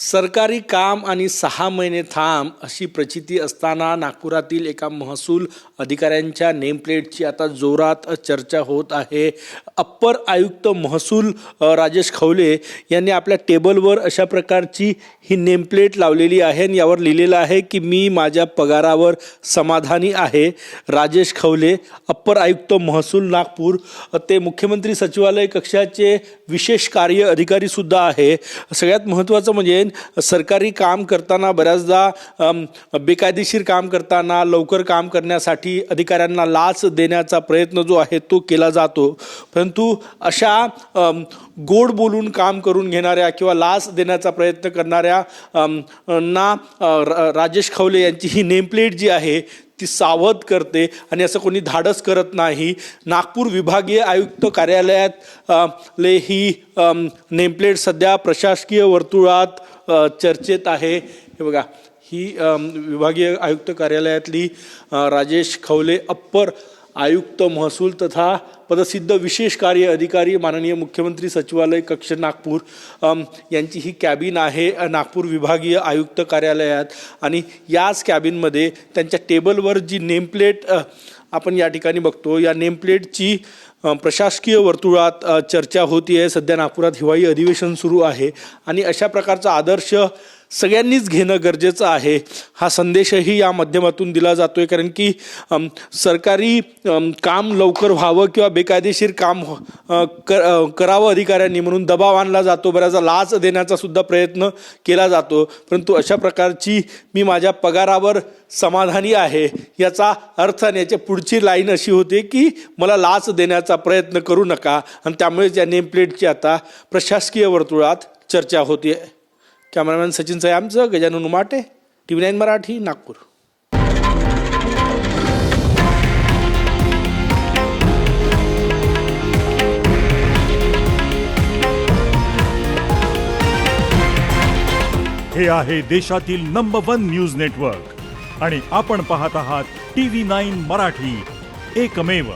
सरकारी काम आणि सहा महिने थांब अशी प्रचिती असताना नागपुरातील एका महसूल अधिकाऱ्यांच्या नेमप्लेटची आता जोरात चर्चा होत आहे. अप्पर आयुक्त महसूल राजेश खवले यांनी आपल्या टेबलवर अशा प्रकारची ही नेमप्लेट लावलेली आहे आणि यावर लिहिलेलं आहे की मी माझ्या पगारावर समाधानी आहे. राजेश खवले अप्पर आयुक्त महसूल नागपूर. ते मुख्यमंत्री सचिवालय कक्षाचे विशेष कार्य अधिकारीसुद्धा आहे. सगळ्यात महत्त्वाचं म्हणजे सरकारी काम करताना बऱ्याचदा बेकायदेशीर काम करताना लवकर काम करण्यासाठी अधिकाऱ्यांना लाच देण्याचा प्रयत्न जो आहे तो केला जातो. परंतु अशा गोड बोलून काम करून घेणाऱ्या किंवा लाच देण्याचा प्रयत्न करणाऱ्या ना राजेश खवले यांची ही नेमप्लेट जी आहे ती सावध करते आणि असं कोणी धाडस करत नाही. नागपूर विभागीय आयुक्त कार्यालयात ले ही नेमप्लेट सध्या प्रशासकीय वर्तुळात चर्चेत आहे. हे बघा ही विभागीय आयुक्त कार्यालयातली राजेश खवले अप्पर आयुक्त महसूल तथा पदसिद्ध विशेष कार्य अधिकारी माननीय मुख्यमंत्री सचिवालय कक्ष नागपूर यांची ही कॅबिन आहे नागपूर विभागीय आयुक्त कार्यालयात. आणि याच कॅबिनमध्ये त्यांच्या टेबलवर जी नेमप्लेट आपण या ठिकाणी बघतो या नेमप्लेटची प्रशासकीय वर्तुळात चर्चा होती आहे सध्या नागपुरात हिवाळी अधिवेशन सुरू आहे. आणि अशा प्रकारचा आदर्श सगळ्यांनीच घेणं गरजेचं आहे. हा संदेशही या माध्यमातून दिला जातोय. कारण की सरकारी काम लवकर व्हावं किंवा बेकायदेशीर काम कर- करावं अधिकाऱ्यांनी म्हणून दबाव आणला जातो. बऱ्याचदा लाच देण्याचा सुद्धा प्रयत्न केला जातो. परंतु अशा प्रकारची मी माझ्या पगारावर समाधानी आहे याचा अर्थ आणि याच्या पुढची लाईन अशी होते की मला लाच देण्याचा प्रयत्न करू नका. आणि त्यामुळेच या नेमप्लेटची आता प्रशासकीय वर्तुळात चर्चा होती आहे cameraman Sachin सयामचं Gajanan Umate T V nine Marathi Nagpur. हे आहे देशातील नंबर वन न्यूज नेटवर्क आणि आपण पाहत आहात टी व्ही नाईन मराठी. एकमेव